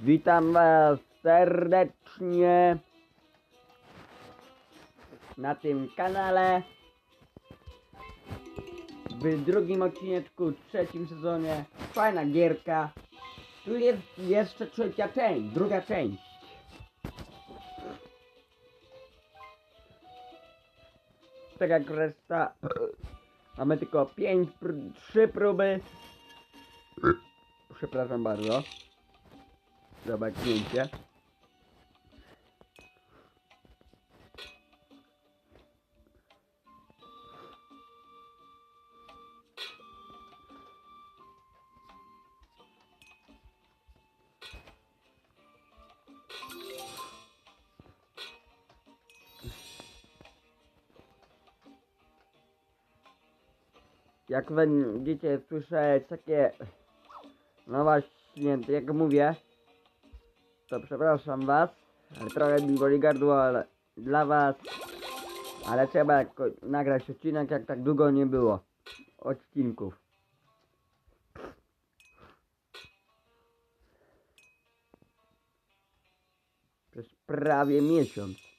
Witam Was serdecznie na tym kanale w drugim odcineczku, trzecim sezonie. Fajna gierka. Tu jest jeszcze trzecia część, druga część. Tak jak. Mamy tylko 5, pr- 3 próby. Przepraszam bardzo. Zobaczcie. Jak będziecie słyszeć takie, no właśnie, jak mówię, to przepraszam was, ale trochę mi boli gardło, ale dla was, ale trzeba nagrać odcinek, jak tak długo nie było odcinków. Przez prawie miesiąc.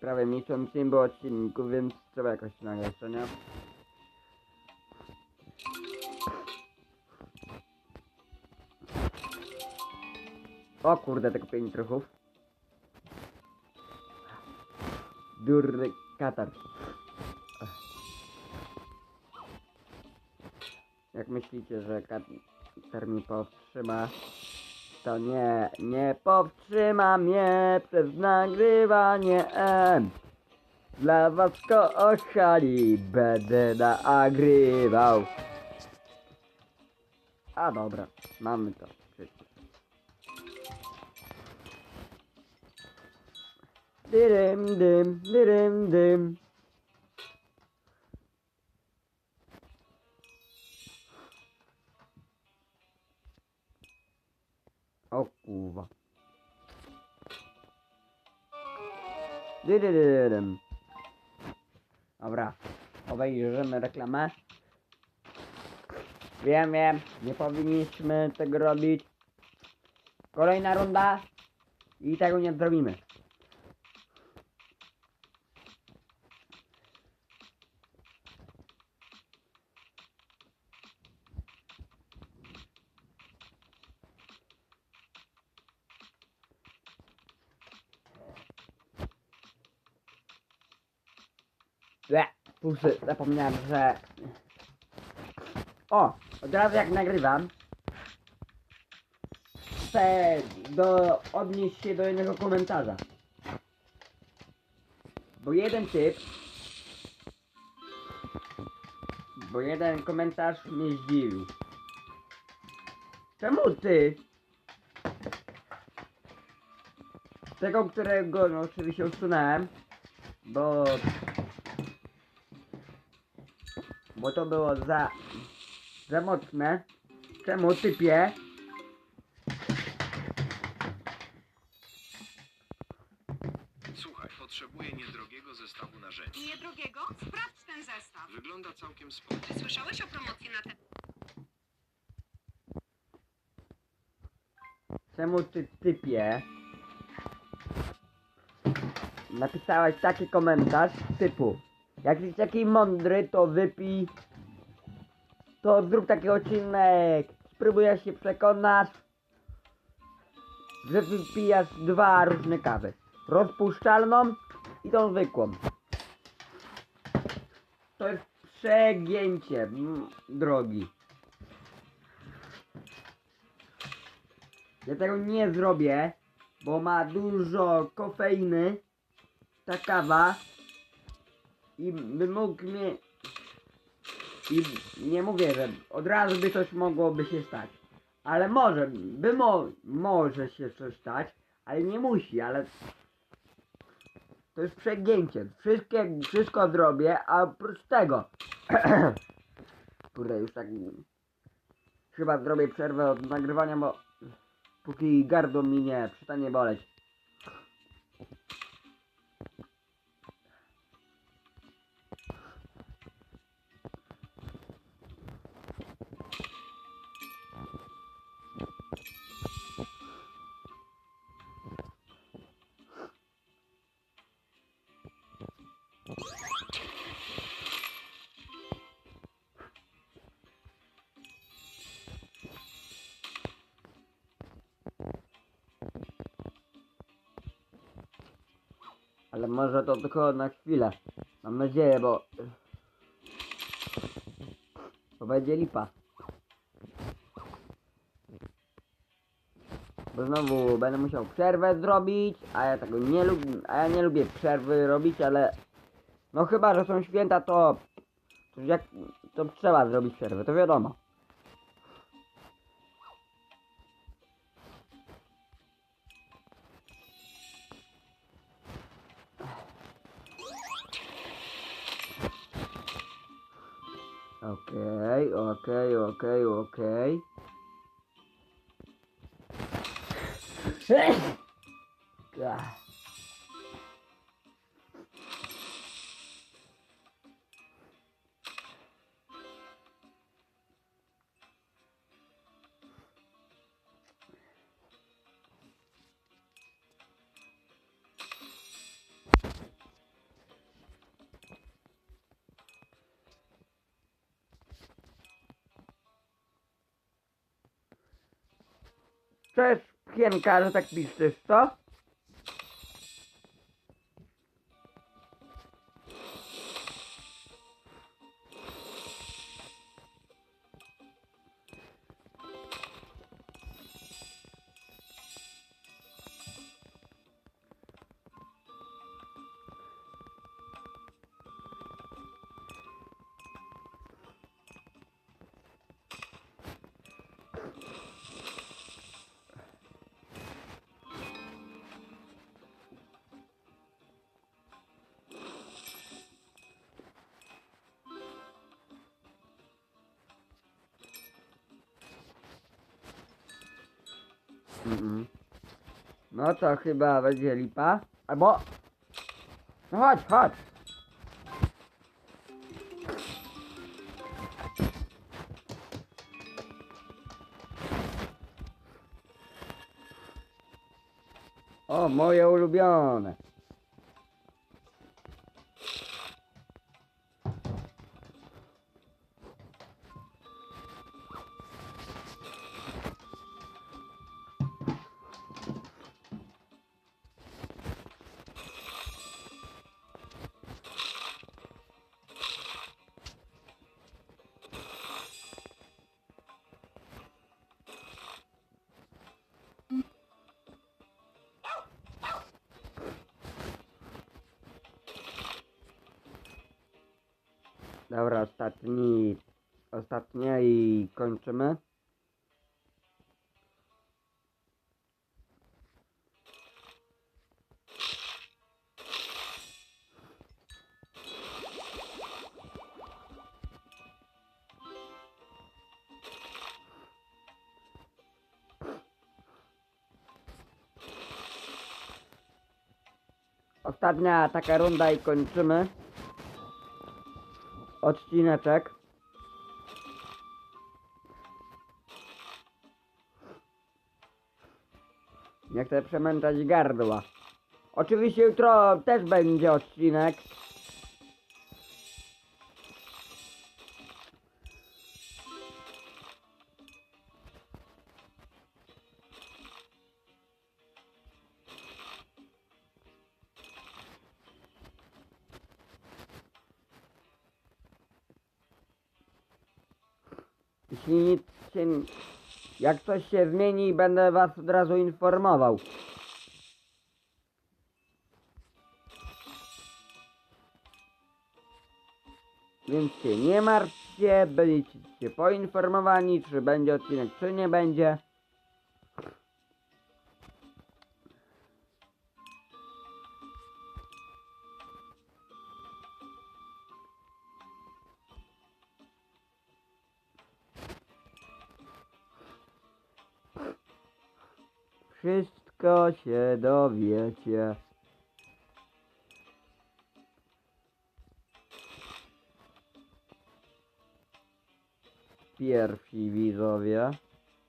Prawie miesiąc nie było odcinku, więc trzeba jakoś nagrać, co nie? O kurde, tylko pięć trochów. Durny katar. Jak myślicie, że katar mi powstrzyma? To nie, nie powstrzyma mnie przez nagrywanie. Dla was kochani będę nagrywał. A dobra, mamy to. Dyrym, dym, dyrym, dym. Dobra, obejrzymy reklamę. Wiem, wiem, nie powinniśmy tego robić. Kolejna runda i tego nie zrobimy. Le, pusy, zapomniałem, że... O, od razu jak nagrywam, chcę do, odnieść się do jednego komentarza. Bo jeden typ, bo jeden komentarz mnie zdziwił. Czemu ty, tego, którego no, oczywiście usunąłem, bo bo to było za, za mocne. Czemu typie? Słuchaj, potrzebuję niedrogiego zestawu narzędzi. Nie drugiego? Sprawdź ten zestaw. Wygląda całkiem spoko. Czy słyszałeś o promocji na ten... Czemu ty typie? Napisałeś taki komentarz typu Jak jesteś taki mądry, to wypij To zrób taki odcinek Spróbuj się przekonać że wypijasz dwa różne kawy. Rozpuszczalną i tą zwykłą. To jest przegięcie, drogi. Ja tego nie zrobię, bo ma dużo kofeiny ta kawa i by mógł mnie i nie mówię, że od razu by coś mogłoby się stać. Ale może, by mo może się coś stać, ale nie musi, ale to jest przegięcie. Wszystkie, wszystko zrobię, a oprócz tego kurde już tak chyba zrobię przerwę od nagrywania, bo póki gardło mi nie przestanie boleć. Ale może to tylko na chwilę. Mam nadzieję, bo... Bo będzie lipa. Bo znowu będę musiał przerwę zrobić, a ja tego nie lubię, a ja nie lubię przerwy robić, ale... No chyba, że są święta, to... to jak... to trzeba zrobić przerwę, to wiadomo. Okej, okej, okej, okej. Ah. Cześć, Pienka, że tak piszesz, co? Mm-mm. No to chyba będzie lipa. Albo... No chodź, chodź. O, moje ulubione. Dobra, ostatni... Ostatnia i kończymy. Ostatnia taka runda i kończymy odcineczek. Nie chcę przemęczać gardła. Oczywiście jutro też będzie odcinek. Nic się... Jak coś się zmieni, będę was od razu informował. Więc się nie martwcie, byliście poinformowani, czy będzie odcinek, czy nie będzie. Wszystko się dowiecie. Pierwsi widzowie.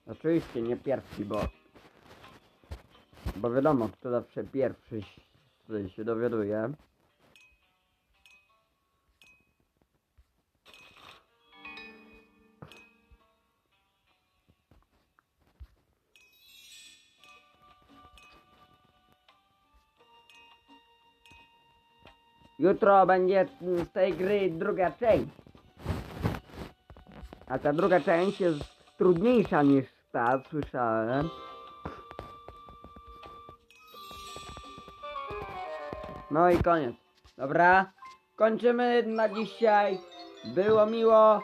Oczywiście nie pierwsi, bo... Bo wiadomo, kto zawsze pierwszy się- dowiaduje. Jutro będzie z tej gry druga część. A ta druga część jest trudniejsza niż ta, słyszałem. No i koniec. Dobra, kończymy na dzisiaj. Było miło.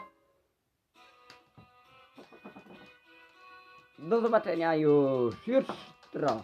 Do zobaczenia już jutro.